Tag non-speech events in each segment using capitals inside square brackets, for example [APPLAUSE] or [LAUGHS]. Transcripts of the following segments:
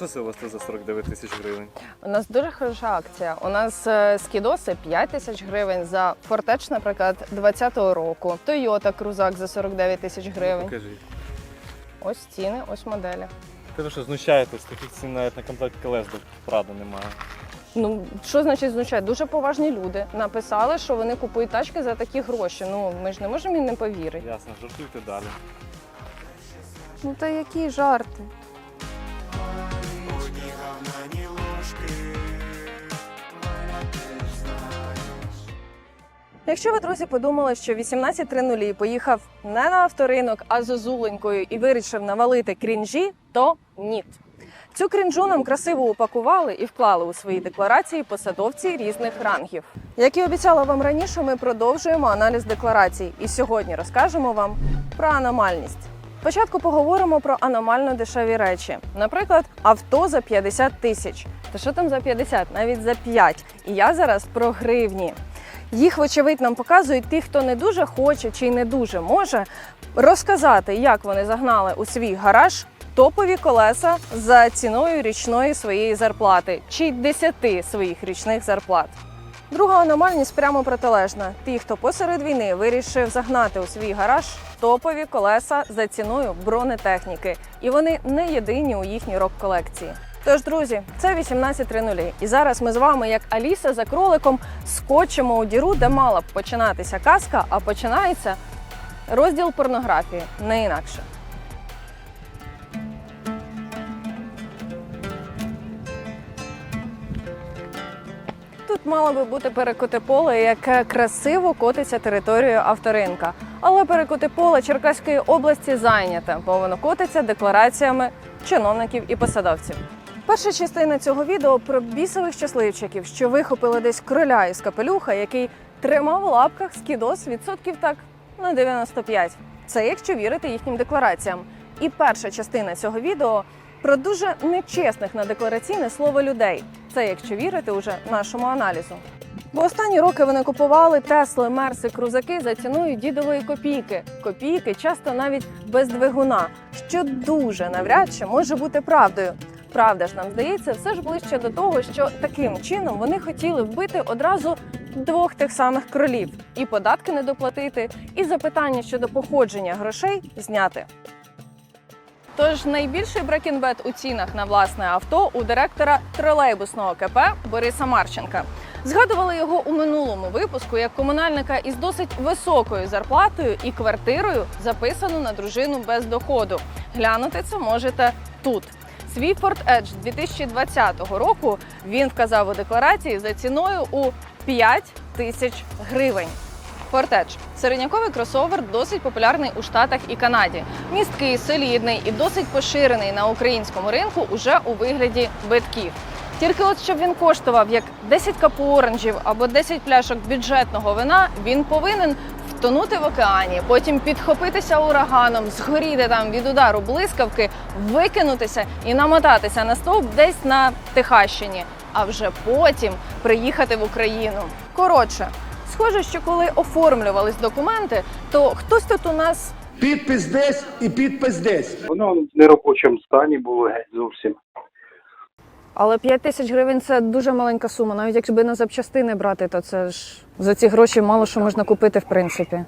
Що це у вас тут за 49 тисяч гривень? У нас дуже хороша акція. У нас е, скідоси 5 тисяч гривень за Фортеч, наприклад, 20-го року. Toyota Крузак за 49 тисяч гривень. Покажіть. Ось ціни, ось моделі. Ти ви що знущаєтесь? Таких цін навіть на комплект колес до Прада немає. Ну що значить звучать? Дуже поважні люди написали, що вони купують тачки за такі гроші. Ну ми ж не можемо їм не повірити. Ясно, жартуйте далі. Ну та які жарти? Якщо ви, друзі, подумали, що 18.00 поїхав не на авторинок, а з Озуленькою і вирішив навалити крінжі, то ні. Цю крінжу нам красиво упакували і вклали у свої декларації посадовці різних рангів. Як і обіцяла вам раніше, ми продовжуємо аналіз декларацій і сьогодні розкажемо вам про аномальність. Спочатку поговоримо про аномально дешеві речі. Наприклад, авто за 50 тисяч. Та що там за 50? Навіть за 5. І я зараз про гривні. Їх, вочевидь, нам показують ті, хто не дуже хоче чи не дуже може розказати, як вони загнали у свій гараж топові колеса за ціною річної своєї зарплати чи 10 своїх річних зарплат. Друга аномальність прямо протилежна. Ті, хто посеред війни вирішив загнати у свій гараж топові колеса за ціною бронетехніки, і вони не єдині у їхній рок-колекції. Тож, друзі, це 18.00. І зараз ми з вами, як Аліса за кроликом, скочимо у діру, де мала б починатися казка, а починається розділ порнографії, не інакше. Тут мало би бути перекоти поле, яке красиво котиться територією авторинка. Але перекоти поле Черкаської області зайняте, бо воно котиться деклараціями чиновників і посадовців. Перша частина цього відео про бісових щасливчиків, що вихопили десь кроля із капелюха, який тримав у лапках скідос відсотків так на 95. Це якщо вірити їхнім деклараціям. І перша частина цього відео про дуже нечесних на деклараційне слово людей. Це якщо вірити уже нашому аналізу. Бо останні роки вони купували Тесли, Мерси, крузаки за ціною дідової копійки. Копійки часто навіть без двигуна, що дуже навряд чи може бути правдою. Правда ж нам здається, все ж ближче до того, що таким чином вони хотіли вбити одразу двох тих самих кролів і податки не доплатити, і запитання щодо походження грошей зняти. Тож найбільший брекінбет у цінах на власне авто у директора тролейбусного КП Бориса Марченка. Згадували його у минулому випуску як комунальника із досить високою зарплатою і квартирою, записану на дружину без доходу. Глянути це можете тут. Свій Ford Edge 2020 року він вказав у декларації за ціною у 5 тисяч гривень. Фортеч середняковий кросовер досить популярний у Штатах і Канаді. Місткий, солідний і досить поширений на українському ринку уже у вигляді битків. Тільки от щоб він коштував як 10 капу оранжів або 10 пляшок бюджетного вина, він повинен втонути в океані, потім підхопитися ураганом, згоріти там від удару блискавки, викинутися і намотатися на стовп десь на Техащині, а вже потім приїхати в Україну. Коротше, схоже, що коли оформлювались документи, то хтось тут у нас Підпис десь і підпис десь. Воно в неробочому стані було геть зовсім. Але 5 тисяч гривень це дуже маленька сума. Навіть якби на запчастини брати, то це ж за ці гроші мало що можна купити, в принципі.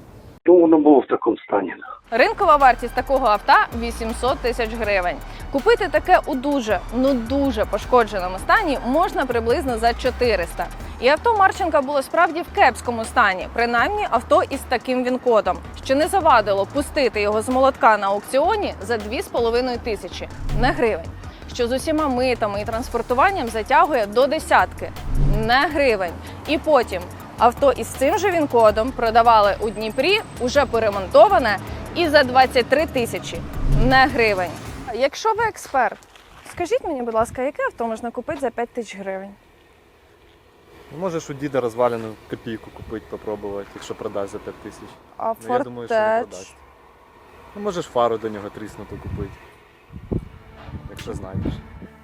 Ну, воно було в такому стані. Ринкова вартість такого авто 800 тисяч гривень. Купити таке у дуже, ну дуже пошкодженому стані можна приблизно за 400. І авто Марченка було справді в кепському стані, принаймні авто із таким він-кодом, що не завадило пустити його з молотка на аукціоні за 2,5 тисячі не гривень. Що з усіма митами і транспортуванням затягує до десятки не гривень. І потім авто із цим же він-кодом продавали у Дніпрі, уже поремонтоване, і за 23 тисячі не гривень. Якщо ви експерт, скажіть мені, будь ласка, яке авто можна купити за 5 тисяч гривень? Можеш у діда розвалену копійку купити, попробувати, якщо продасть за 5 тисяч. А Ну, я думаю, що не Фортеч? продасть. Ну, можеш фару до нього тріснуту купити. Якщо знайдеш.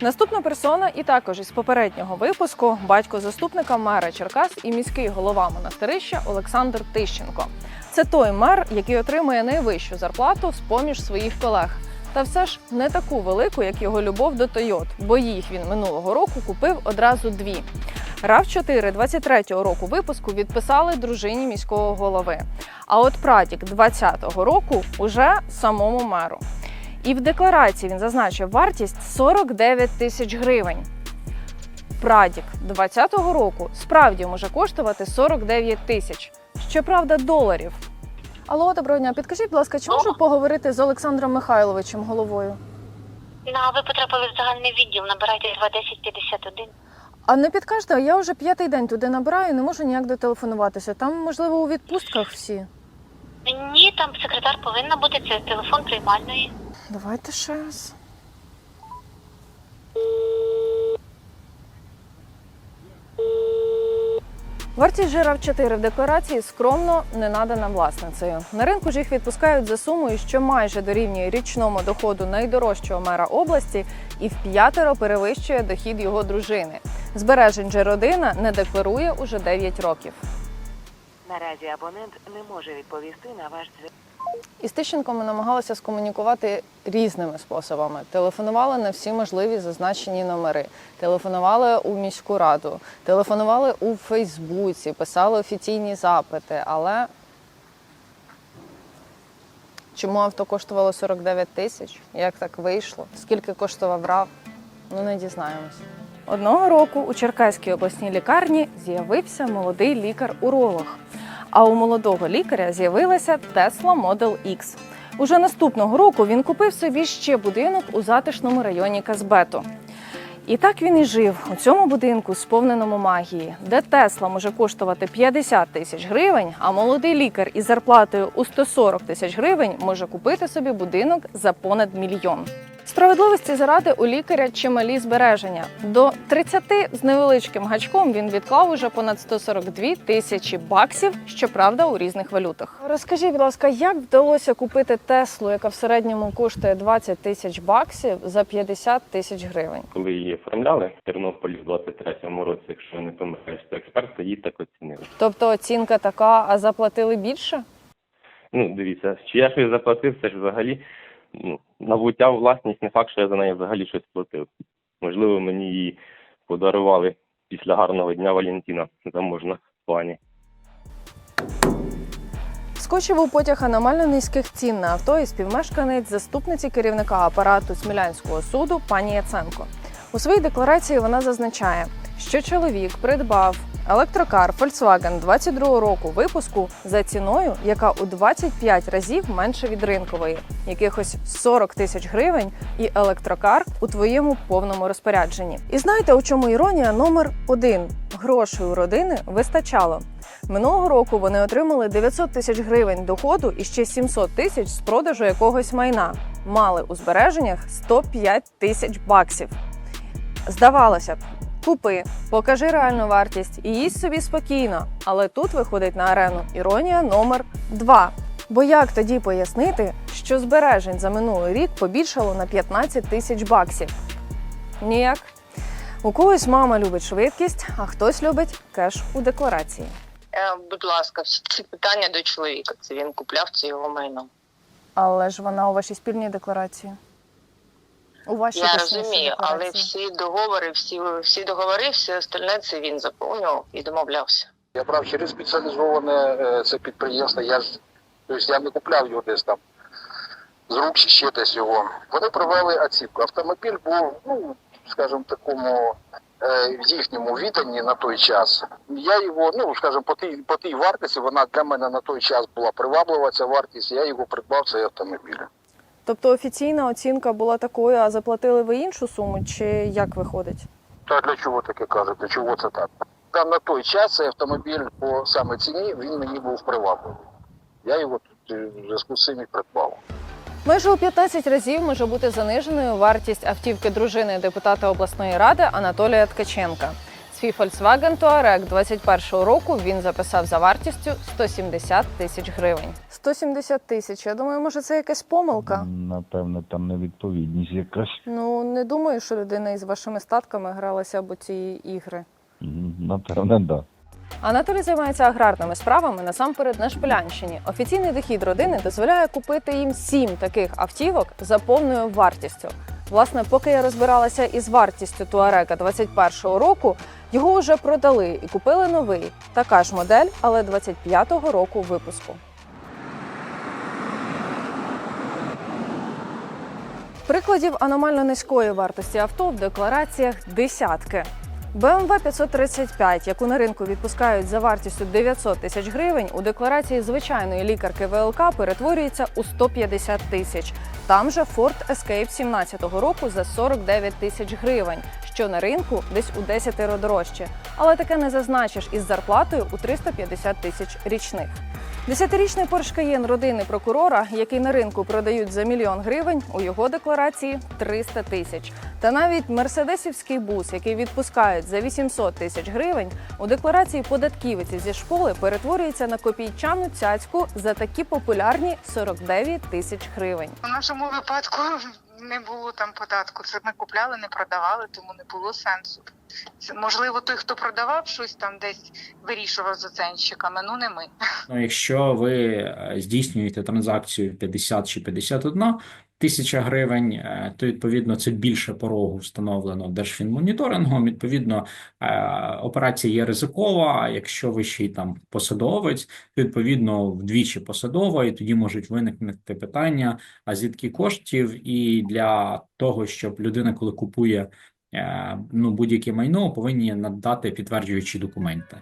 Наступна персона, і також із попереднього випуску, батько заступника мера Черкас і міський голова монастирища Олександр Тищенко. Це той мер, який отримує найвищу зарплату з поміж своїх колег. Та все ж не таку велику, як його любов до Тойот, бо їх він минулого року купив одразу дві. rav 4 23-го року випуску відписали дружині міського голови. А от Прадік 20-го року уже самому меру. І в декларації він зазначив вартість 49 тисяч гривень. Прадік 20-го року справді може коштувати 49 тисяч. Щоправда, доларів. Алло, доброго дня. Підкажіть, будь ласка, чи можу поговорити з Олександром Михайловичем головою? Ну, а ви потрапили в загальний відділ, набирайте 21051. А не підкажете, я вже п'ятий день туди набираю, не можу ніяк дотелефонуватися. Там, можливо, у відпустках всі. Ні, там секретар повинна бути, це телефон приймальної. Давайте ще раз. Вартість жирав 4 в декларації скромно не надана власницею. На ринку ж їх відпускають за сумою, що майже дорівнює річному доходу найдорожчого мера області і в п'ятеро перевищує дохід його дружини. Збережень же родина не декларує уже 9 років. Наразі абонент не може відповісти на ваш дзвінок. Із Тищенком ми намагалися скомунікувати різними способами. Телефонували на всі можливі зазначені номери, телефонували у міську раду, телефонували у Фейсбуці, писали офіційні запити. Але чому авто коштувало 49 тисяч? Як так вийшло? Скільки коштував РАВ? Ну не дізнаємось. Одного року у Черкаській обласній лікарні з'явився молодий лікар-уролог. А у молодого лікаря з'явилася Tesla Model X. Уже наступного року він купив собі ще будинок у затишному районі Казбету. І так він і жив у цьому будинку, сповненому магії, де Тесла може коштувати 50 тисяч гривень, а молодий лікар із зарплатою у 140 тисяч гривень може купити собі будинок за понад мільйон. Справедливості заради у лікаря чималі збереження. До 30 з невеличким гачком він відклав уже понад 142 тисячі баксів, щоправда, у різних валютах. Розкажіть, будь ласка, як вдалося купити Теслу, яка в середньому коштує 20 тисяч баксів за 50 тисяч гривень? коли її оформляли в Тернополі в 23-му році, якщо я не помиляюсь, то експерти її так оцінили. Тобто оцінка така, а заплатили більше? Ну, дивіться, чи я щось заплатив, це ж взагалі набуття власність не факт, що я за неї взагалі щось платив. Можливо, мені її подарували після гарного дня Валентина заможна в плані. Скочив у потяг аномально низьких цін на авто і співмешканець заступниці керівника апарату Смілянського суду пані Яценко. У своїй декларації вона зазначає, що чоловік придбав електрокар Volkswagen 22 року випуску за ціною, яка у 25 разів менше від ринкової, якихось 40 тисяч гривень, і електрокар у твоєму повному розпорядженні. І знаєте, у чому іронія номер один? Грошей у родини вистачало. Минулого року вони отримали 900 тисяч гривень доходу і ще 700 тисяч з продажу якогось майна. Мали у збереженнях 105 тисяч баксів. Здавалося б, купи, покажи реальну вартість і їсть собі спокійно. Але тут виходить на арену іронія номер 2. Бо як тоді пояснити, що збережень за минулий рік побільшало на 15 тисяч баксів? Ніяк. У когось мама любить швидкість, а хтось любить кеш у декларації. Е, Будь ласка, всі ці питання до чоловіка. Це він купляв це його майно. Але ж вона у вашій спільній декларації. У вашій Я розумію, але всі договори, всі, всі договори, все остальне це він заповнював і домовлявся. Я брав через спеціалізоване е, це підприємство. Я ж тобто я не купляв його десь там з рук чи ще десь його. Вони провели оцінку. Автомобіль був, ну скажімо, такому е, в їхньому відданні на той час. Я його, ну скажімо, по тій по тій вартості вона для мене на той час була приваблива ця вартість. Я його придбав цей автомобіль. Тобто офіційна оцінка була такою, а заплатили ви іншу суму, чи як виходить? Та для чого таке кажуть? Для чого це так? Та на той час цей автомобіль по саме ціні він мені був привабливий. Я його тут е, в зв'язку з цим і придбав. Майже у 15 разів може бути заниженою вартість автівки дружини депутата обласної ради Анатолія Ткаченка. Свій Volkswagen Touareg 21-го року він записав за вартістю 170 тисяч гривень. 170 тисяч. Я думаю, може це якась помилка. Напевно, там невідповідність якась. Ну не думаю, що людина із вашими статками гралася у ці ігри. Напевно, да. Анатолій займається аграрними справами насамперед на Шпилянщині. Офіційний дохід родини дозволяє купити їм сім таких автівок за повною вартістю. Власне, поки я розбиралася із вартістю Туарека 21-го року, його вже продали і купили новий, така ж модель, але 25-го року випуску. Прикладів аномально низької вартості авто в деклараціях десятки. BMW 535, яку на ринку відпускають за вартістю 900 тисяч гривень, у декларації звичайної лікарки ВЛК перетворюється у 150 тисяч. Там же Ford Escape 17-го року за 49 тисяч гривень, що на ринку десь у 10 дорожче. Але таке не зазначиш із зарплатою у 350 тисяч річних. Десятирічний Cayenne родини прокурора, який на ринку продають за мільйон гривень, у його декларації 300 тисяч. Та навіть мерседесівський бус, який відпускають за 800 тисяч гривень, у декларації податківиці зі школи перетворюється на копійчану цяцьку за такі популярні 49 тисяч гривень. У нашому випадку не було там податку. Це ми купляли, не продавали, тому не було сенсу. Можливо, той, хто продавав щось там десь вирішував з оценщиками, ну не ми. Ну, якщо ви е, здійснюєте транзакцію 50 чи 51 тисяча гривень, е, то відповідно це більше порогу встановлено Держфінмоніторингом. Відповідно, е, операція є ризикова. Якщо ви ще й там посадовець, то відповідно вдвічі посадова, і тоді можуть виникнути питання: а звідки коштів? І для того, щоб людина, коли купує е, ну будь-яке майно, повинні надати підтверджуючі документи.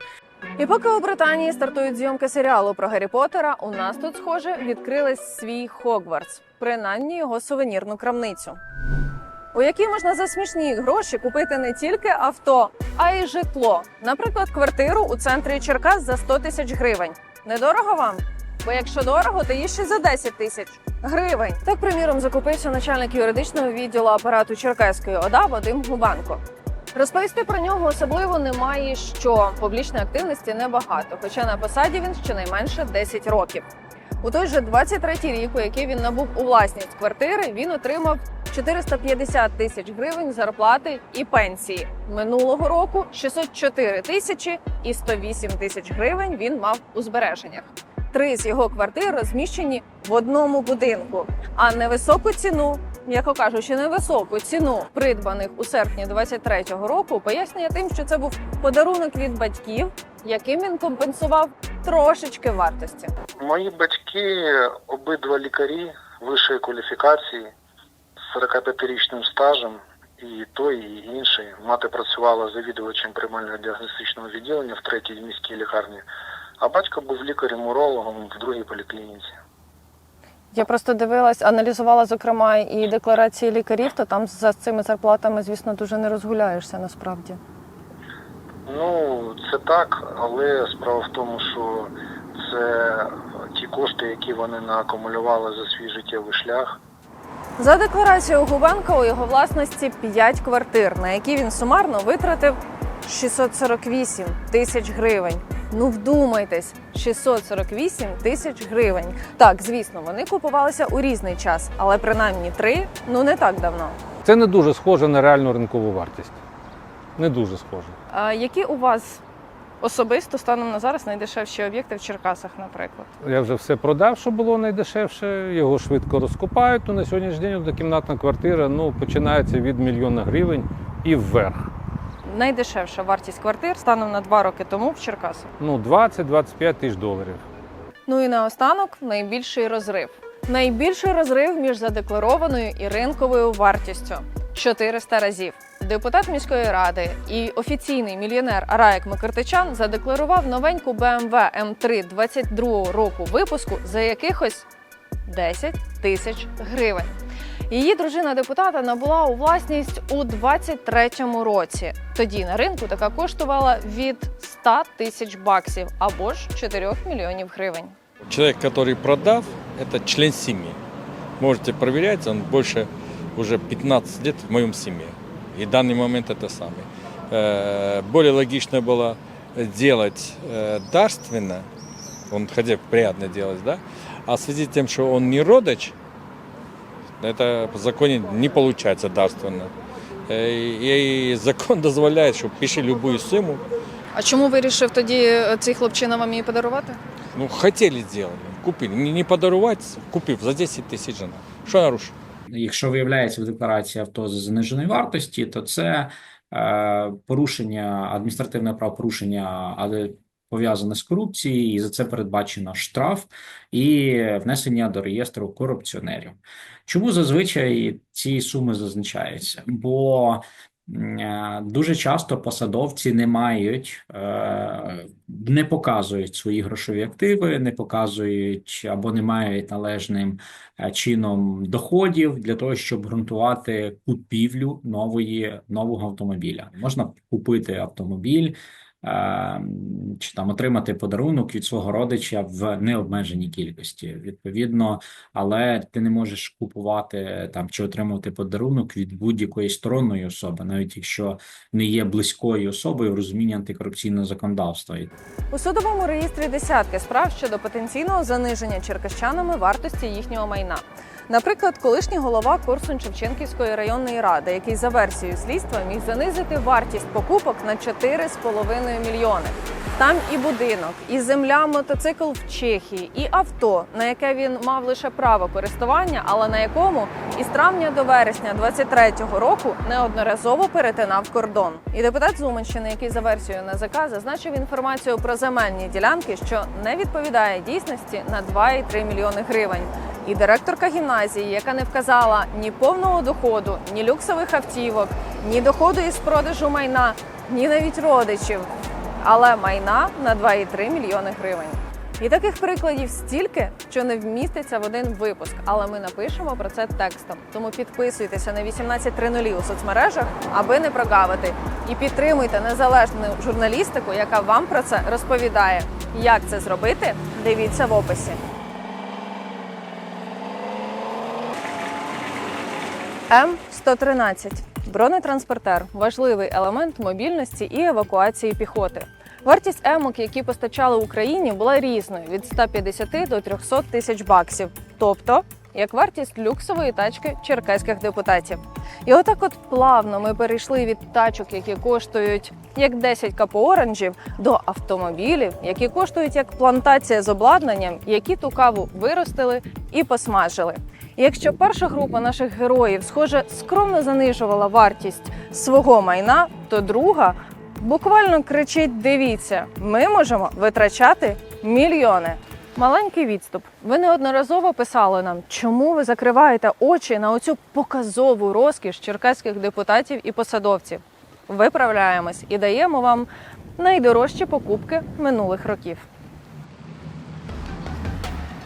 І поки у Британії стартують зйомки серіалу про Гаррі Поттера, у нас тут, схоже, відкрили свій Хогвартс, принаймні його сувенірну крамницю. У якій можна за смішні гроші купити не тільки авто, а й житло. Наприклад, квартиру у центрі Черкас за 100 тисяч гривень. Недорого вам? Бо якщо дорого, то є ще за 10 тисяч гривень. Так, приміром, закупився начальник юридичного відділу апарату Черкаської ОДА Вадим Губанко. Розповісти про нього особливо немає що публічної активності небагато, хоча на посаді він щонайменше 10 років. У той же 23-й рік, у який він набув у власність квартири, він отримав 450 тисяч гривень зарплати і пенсії. Минулого року 604 тисячі і 108 тисяч гривень він мав у збереженнях. Три з його квартир розміщені в одному будинку, а невисоку ціну, м'яко кажучи, невисоку ціну придбаних у серпні 23-го року пояснює тим, що це був подарунок від батьків, яким він компенсував трошечки вартості. Мої батьки обидва лікарі вищої кваліфікації з 45-річним стажем, і той, і інший. Мати працювала завідувачем приймального діагностичного відділення в третій міській лікарні, а батько був лікарем-урологом в другій поліклініці. Я просто дивилась, аналізувала зокрема і декларації лікарів, то там за цими зарплатами, звісно, дуже не розгуляєшся насправді. Ну, це так, але справа в тому, що це ті кошти, які вони наакумулювали за свій життєвий шлях. За декларацією Губенка у його власності 5 квартир, на які він сумарно витратив 648 тисяч гривень. Ну вдумайтесь, 648 тисяч гривень. Так, звісно, вони купувалися у різний час, але принаймні три ну не так давно. Це не дуже схоже на реальну ринкову вартість. Не дуже схоже. А які у вас особисто станом на зараз найдешевші об'єкти в Черкасах, наприклад? Я вже все продав, що було найдешевше. Його швидко розкупають. Ну, на сьогоднішній день однокімнатна квартира ну, починається від мільйона гривень і вверх. Найдешевша вартість квартир станом на два роки тому в Черкасах. Ну, 20-25 тисяч доларів. Ну і наостанок найбільший розрив. Найбільший розрив між задекларованою і ринковою вартістю 400 разів. Депутат міської ради і офіційний мільйонер Араєк Микртичан задекларував новеньку BMW M3 22 року випуску за якихось 10 тисяч гривень. Її дружина депутата набула у власність у 23-му році. Тоді на ринку така коштувала від 100 тисяч баксів або ж 4 мільйонів гривень. Человек, который продав, это член семьи. Можете проверять, он больше уже 15 лет в моем семье. И в данный момент это самое. Э, Более логично было делать э, дарственно, он хотя бы приятно делать, да? А в связи с тем, что он не родич, это по законе не получается дарственно. Э, И закон [LAUGHS] дозволяет, что пиши любую сумму, А чому вирішив тоді е, цей хлопчина вам її подарувати? Ну, хотели сделали, купили. Не, не подарувати, купив за 10 тисяч жена. Що нарушив? Якщо виявляється в декларації авто з заниженої вартості, то це е, порушення адміністративне правопорушення, але пов'язане з корупцією, і за це передбачено штраф і внесення до реєстру корупціонерів. Чому зазвичай ці суми зазначаються? Бо е, дуже часто посадовці не мають, е, не показують свої грошові активи, не показують або не мають належним е, чином доходів для того, щоб ґрунтувати купівлю нової нового автомобіля. Можна купити автомобіль. Е, Чи там отримати подарунок від свого родича в необмеженій кількості, відповідно, але ти не можеш купувати там чи отримувати подарунок від будь-якої сторонньої особи, навіть якщо не є близькою особою в розумінні антикорупційного законодавства. У судовому реєстрі десятки справ щодо потенційного заниження черкащанами вартості їхнього майна. Наприклад, колишній голова Корсун Шевченківської районної ради, який за версією слідства міг занизити вартість покупок на 4,5 мільйони. Там і будинок, і земля, мотоцикл в Чехії, і авто, на яке він мав лише право користування, але на якому із травня до вересня 23-го року неодноразово перетинав кордон. І депутат Зуманщини, який за версією НАЗК зазначив інформацію про земельні ділянки, що не відповідає дійсності на 2,3 мільйони гривень. І директорка гімназії, яка не вказала ні повного доходу, ні люксових автівок, ні доходу із продажу майна, ні навіть родичів, але майна на 2,3 мільйони гривень. І таких прикладів стільки, що не вміститься в один випуск, але ми напишемо про це текстом. Тому підписуйтеся на 18.00 у соцмережах, аби не прогавити. І підтримуйте незалежну журналістику, яка вам про це розповідає. Як це зробити? Дивіться в описі. М113 бронетранспортер важливий елемент мобільності і евакуації піхоти. Вартість емок, які постачали Україні, була різною від 150 до 300 тисяч баксів, тобто як вартість люксової тачки черкаських депутатів. І отак, от плавно ми перейшли від тачок, які коштують як 10 капо оранжів, до автомобілів, які коштують як плантація з обладнанням, які ту каву виростили і посмажили. Якщо перша група наших героїв, схоже, скромно занижувала вартість свого майна, то друга буквально кричить: дивіться, ми можемо витрачати мільйони. Маленький відступ. Ви неодноразово писали нам, чому ви закриваєте очі на оцю показову розкіш черкаських депутатів і посадовців. Виправляємось і даємо вам найдорожчі покупки минулих років.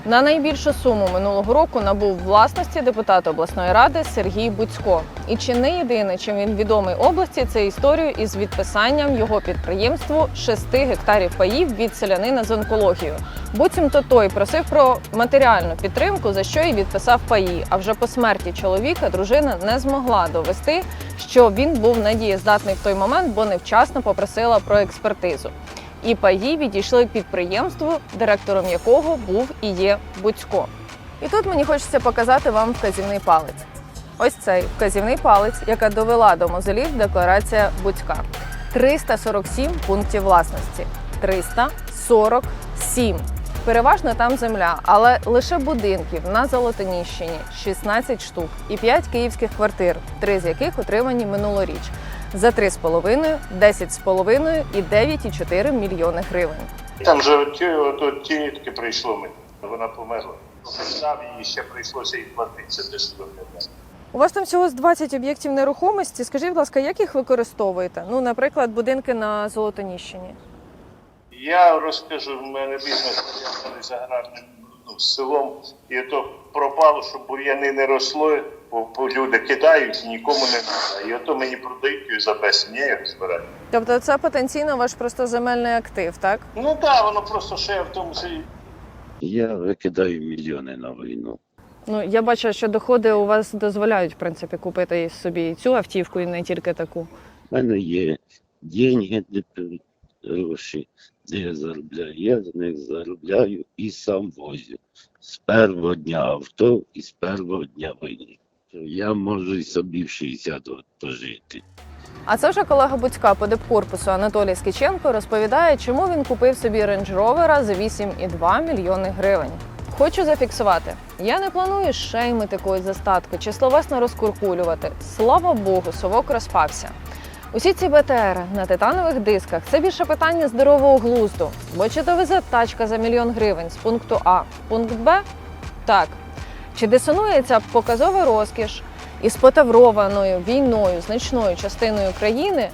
На найбільшу суму минулого року набув власності депутат обласної ради Сергій Буцько. І чи не єдине, чим він відомий області, це історію із відписанням його підприємству 6 гектарів паїв від селянина з онкологією. Буцімто той просив про матеріальну підтримку, за що й відписав паї. А вже по смерті чоловіка дружина не змогла довести, що він був недієздатний в той момент, бо невчасно попросила про експертизу і паї відійшли підприємству, директором якого був і є Буцько. І тут мені хочеться показати вам вказівний палець. Ось цей вказівний палець, яка довела до мозолів декларація Буцька. 347 пунктів власності. 347. Переважно там земля, але лише будинків на Золотоніщині 16 штук і 5 київських квартир, три з яких отримані минулоріч за 3,5, 10,5 і 9,4 мільйони гривень. Там же ті, от, тітки прийшло мені, вона померла. Сам їй ще прийшлося і платитися десь виглядати. У вас там всього з 20 об'єктів нерухомості. Скажіть, будь ласка, як їх використовуєте? Ну, наприклад, будинки на Золотоніщині. Я розкажу, в мене бізнес пов'язаний з аграрним ну, селом, і то пропало, щоб бур'яни не росли, бо бо люди кидають, нікому не треба. І ото мені продають і за безцінь, я їх збираю. Тобто це потенційно ваш просто земельний актив, так? Ну так, воно просто ще в тому селі. Я викидаю мільйони на війну. Ну я бачу, що доходи у вас дозволяють в принципі купити собі і цю автівку, і не тільки таку. У мене є деньги, де гроші, я заробляю. Я з них заробляю і сам возю. З першого дня авто і з першого дня війни. Я можу і собі в 60 років пожити. А це вже колега Буцька по депкорпусу Анатолій Скіченко розповідає, чому він купив собі рейндж ровера за 8,2 мільйони гривень. Хочу зафіксувати. Я не планую шеймити когось за статку чи словесно розкуркулювати. Слава Богу, совок розпався. Усі ці БТР на титанових дисках це більше питання здорового глузду. Бо чи довезе тачка за мільйон гривень з пункту А в пункт Б? Так. Чи дисонує ця показова розкіш із потаврованою війною значною частиною країни?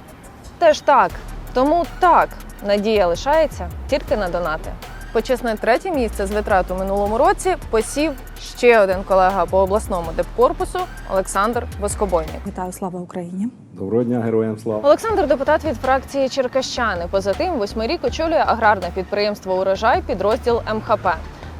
Теж так. Тому так, надія лишається тільки на донати. Почесне третє місце з витрат у минулому році посів ще один колега по обласному депкорпусу Олександр Воскобойник. Вітаю, слава Україні! Доброго дня, героям слава. Олександр депутат від фракції Черкащани. Поза тим, восьмий рік очолює аграрне підприємство Урожай, підрозділ МХП.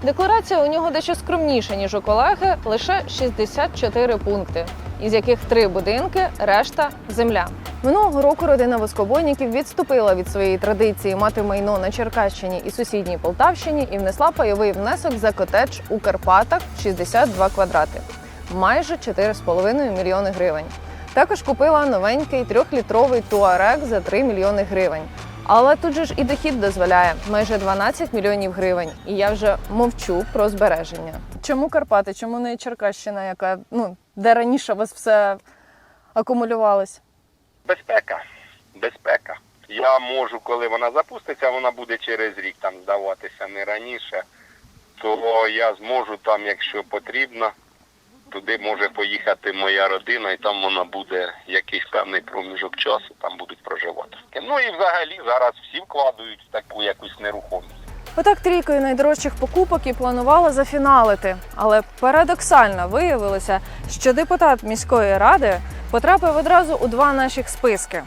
Декларація у нього дещо скромніша ніж у колеги, лише 64 пункти, із яких три будинки, решта земля. Минулого року родина воскобойників відступила від своєї традиції мати майно на Черкащині і сусідній Полтавщині і внесла пайовий внесок за котедж у Карпатах 62 квадрати, майже 4,5 мільйони гривень. Також купила новенький трьохлітровий туарек за 3 мільйони гривень. Але тут же ж і дохід дозволяє майже 12 мільйонів гривень. І я вже мовчу про збереження. Чому Карпати? Чому не Черкащина, яка ну де раніше у вас все акумулювалось? Безпека. Безпека. Я можу, коли вона запуститься, вона буде через рік там здаватися не раніше, то я зможу там, якщо потрібно, туди може поїхати моя родина, і там вона буде якийсь певний проміжок часу, там будуть проживати. Ну і взагалі зараз всі вкладають в таку якусь нерухомість. Отак трійкою найдорожчих покупок і планувала зафіналити. Але парадоксально виявилося, що депутат міської ради потрапив одразу у два наших списки: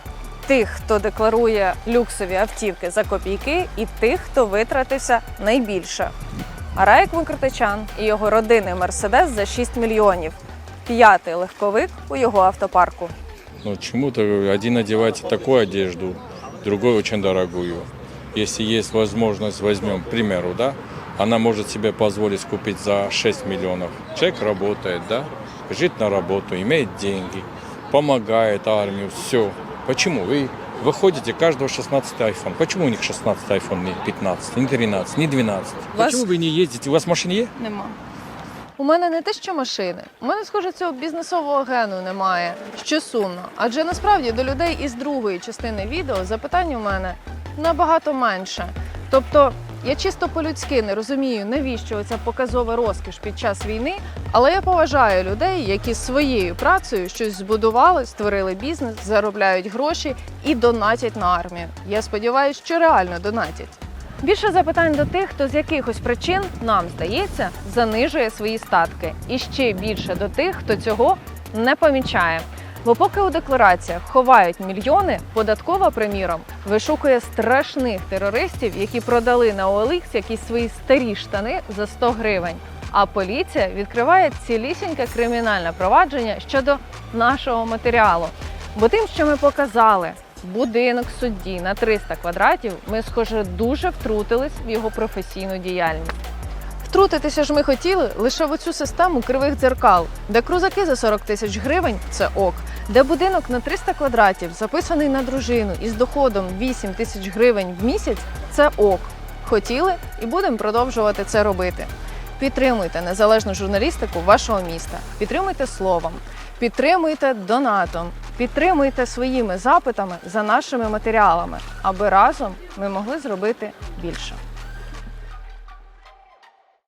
тих, хто декларує люксові автівки за копійки, і тих, хто витратився найбільше. А Раїк Микротичан і його родинний мерседес за 6 мільйонів. П'ятий легковик у його автопарку. Ну, чему-то один одевает такую одежду, другой очень дорогую. Если есть возможность, возьмем, к да, она может себе позволить купить за 6 миллионов. Человек работает, да, бежит на работу, имеет деньги, помогает армию, все. Почему? Вы выходите, каждого 16 iPhone. Почему у них 16 iPhone, не 15, не 13, не 12? Вас- Почему вы не ездите? У вас машин есть? Нема. У мене не те, що машини. У мене, схоже, цього бізнесового гену немає. Що сумно. Адже насправді до людей із другої частини відео запитань у мене набагато менше. Тобто, я чисто по-людськи не розумію, навіщо ця показова розкіш під час війни, але я поважаю людей, які своєю працею щось збудували, створили бізнес, заробляють гроші і донатять на армію. Я сподіваюся, що реально донатять. Більше запитань до тих, хто з якихось причин, нам здається, занижує свої статки. І ще більше до тих, хто цього не помічає. Бо поки у деклараціях ховають мільйони, податкова, приміром, вишукує страшних терористів, які продали на OLX якісь свої старі штани за 100 гривень. А поліція відкриває цілісіньке кримінальне провадження щодо нашого матеріалу. Бо тим, що ми показали, будинок судді на 300 квадратів, ми, схоже, дуже втрутились в його професійну діяльність. Втрутитися ж ми хотіли лише в оцю систему кривих дзеркал, де крузаки за 40 тисяч гривень це ок, де будинок на 300 квадратів записаний на дружину із доходом 8 тисяч гривень в місяць це ок. Хотіли і будемо продовжувати це робити. Підтримуйте незалежну журналістику вашого міста, підтримуйте словом, підтримуйте донатом, підтримуйте своїми запитами за нашими матеріалами, аби разом ми могли зробити більше.